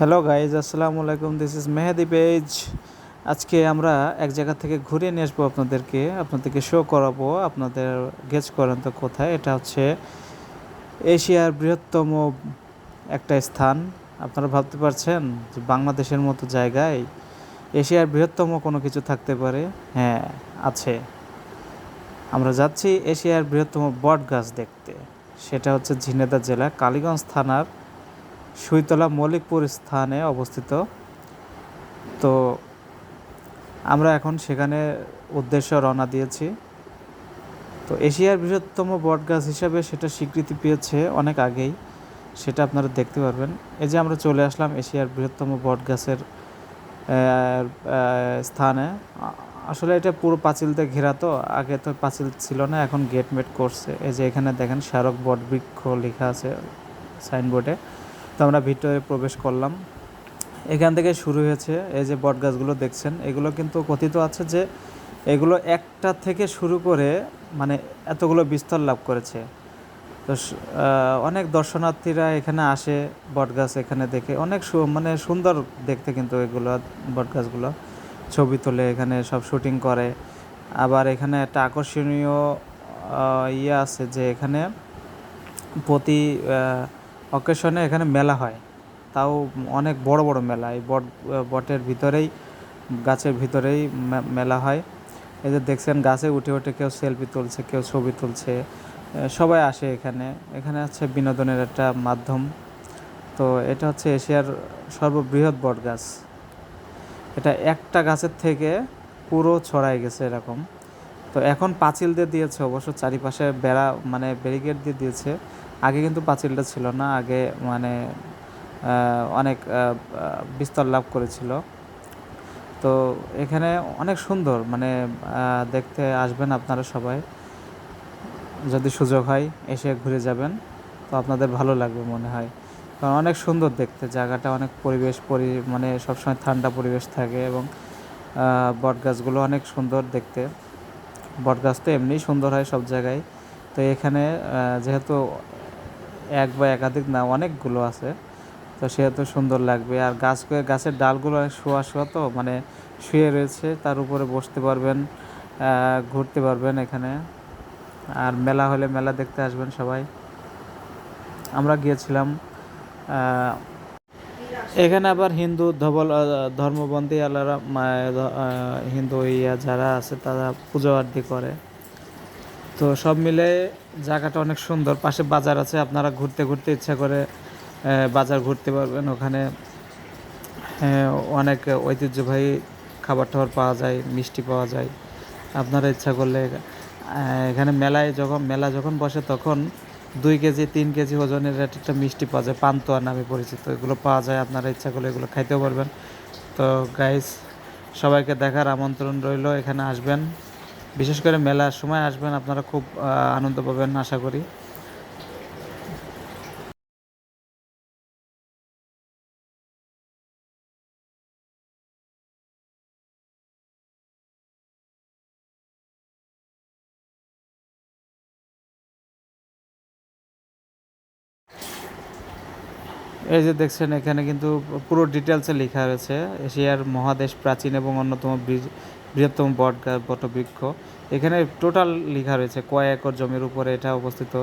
Hello guys আসসালামু আলাইকুম this is Mehedi page আজকে আমরা এক জায়গা থেকে ঘুরিয়ে নিয়ে আসব আপনাদেরকে আপনাদেরকে শো করাবো, আপনাদের গেজ করেন তো কোথায়। এটা হচ্ছে এশিয়ার বৃহত্তম একটা স্থান। আপনারা ভাবতে পারছেন যে বাংলাদেশের মতো জায়গায় এশিয়ার বৃহত্তম কোনো কিছু থাকতে পারে? হ্যাঁ আছে। আমরা যাচ্ছি এশিয়ার বৃহত্তম বট গাছ দেখতে। সেটা হচ্ছে ঝিনেদা জেলা, কালীগঞ্জ থানার সুইতলা মৌলিকপুর স্থানে অবস্থিত। তো আমরা এখন সেখানে উদ্দেশ্য রওনা দিয়েছি। তো এশিয়ার বৃহত্তম বটগাছ হিসাবে সেটা স্বীকৃতি পেয়েছে অনেক আগেই। সেটা আপনারা দেখতে পারবেন। এই যে আমরা চলে আসলাম এশিয়ার বৃহত্তম বটগাছের স্থানে। আসলে এটা পুরো পাঁচিল দিয়ে ঘেরা তো, আগে তো পাঁচিল ছিল না, এখন গেট মেট করছে। এই যে এখানে দেখেন স্মারক বটবৃক্ষ লেখা আছে সাইনবোর্ডে। তো আমরা ভিতরে প্রবেশ করলাম। এখান থেকে শুরু হয়েছে এই যে বট গাছগুলো দেখছেন, এগুলো কিন্তু কথিত আছে যে এগুলো একটা থেকে শুরু করে মানে এতগুলো বিস্তর লাভ করেছে। তো অনেক দর্শনার্থীরা এখানে আসে বটগাছ এখানে দেখে। অনেক মানে সুন্দর দেখতে কিন্তু এগুলো বটগাছগুলো ছবি তোলে এখানে সব শুটিং করে। আবার এখানে একটা আকর্ষণীয় ইয়ে আছে যে এখানে প্রতি অকেশনে এখানে মেলা হয়। তাও অনেক বড় বড় মেলা। এই বট, বটের ভিতরেই, গাছের ভিতরেই মেলা হয়। এই যে দেখছেন, গাছে উঠে উঠে কেউ সেলফি তুলছে, কেউ ছবি তুলছে। সবাই আসে এখানে। এখানে হচ্ছে বিনোদনের একটা মাধ্যম। তো এটা হচ্ছে এশিয়ার সর্ববৃহৎ বট গাছ এটা একটা গাছের থেকে পুরো ছড়াই গেছে এরকম। তো এখন পাঁচিল দিয়ে দিয়েছে অবশ্য চারিপাশে বেড়া মানে ব্যারিকেড দিয়ে দিয়েছে। আগে কিন্তু পাঁচিলটা ছিল না, আগে মানে অনেক বিস্তার লাভ করেছিল। তো এখানে অনেক সুন্দর মানে দেখতে আসবেন আপনারা সবাই। যদি সুযোগ হয় এসে ঘুরে যাবেন, তো আপনাদের ভালো লাগবে মনে হয়। কারণ অনেক সুন্দর দেখতে, জায়গাটা অনেক পরিবেশ, পরি মানে সবসময় ঠান্ডা পরিবেশ থাকে এবং বট গাছগুলো অনেক সুন্দর দেখতে। বট গাছ তো এমনিই সুন্দর হয় সব জায়গায়। তো এখানে যেহেতু এক বা একাধিক না, অনেকগুলো আছে। তো সেহেতু সুন্দর লাগবে। আর গাছ, গাছের ডালগুলো শোয়া শোয়া তো মানে শুয়ে রয়েছে, তার উপরে বসতে পারবেন ঘুরতে পারবেন এখানে। আর মেলা হলে মেলা দেখতে আসবেন সবাই। আমরা গিয়েছিলাম এখানে আবার হিন্দু ধবল আহ, ধর্মবন্দী আলারা হিন্দু ইয়া যারা আছে তারা পুজো আরতি করে। তো সব মিলে জায়গাটা অনেক সুন্দর। পাশে বাজার আছে আপনারা ঘুরতে ঘুরতে ইচ্ছা করে বাজার ঘুরতে পারবেন। ওখানে অনেক ঐতিহ্যবাহী খাবার টাবার পাওয়া যায় মিষ্টি পাওয়া যায়। আপনারা ইচ্ছা করলে এখানে মেলায় যখন মেলা যখন বসে তখন দুই কেজি, তিন কেজি ওজনের একটা মিষ্টি পাওয়া যায়, পান্তোয়া নামে পরিচিত। এগুলো পাওয়া যায়, আপনারা ইচ্ছা করলে এগুলো খাইতেও পারবেন। তো গাইস সবাইকে দেখার আমন্ত্রণ রইল, এখানে আসবেন। বিশেষ করে মেলার সময় আসবেন, আপনারা খুব আনন্দ পাবেন, আশা করি। এই যে দেখছেন, এখানে কিন্তু পুরো ডিটেলসে লেখা রয়েছে, এশিয়ার মহাদেশ প্রাচীন এবং অন্যতম বৃহত্তম বট, বটবৃক্ষ। এখানে টোটাল লেখা রয়েছে কয় একর জমির উপরে এটা অবস্থিত।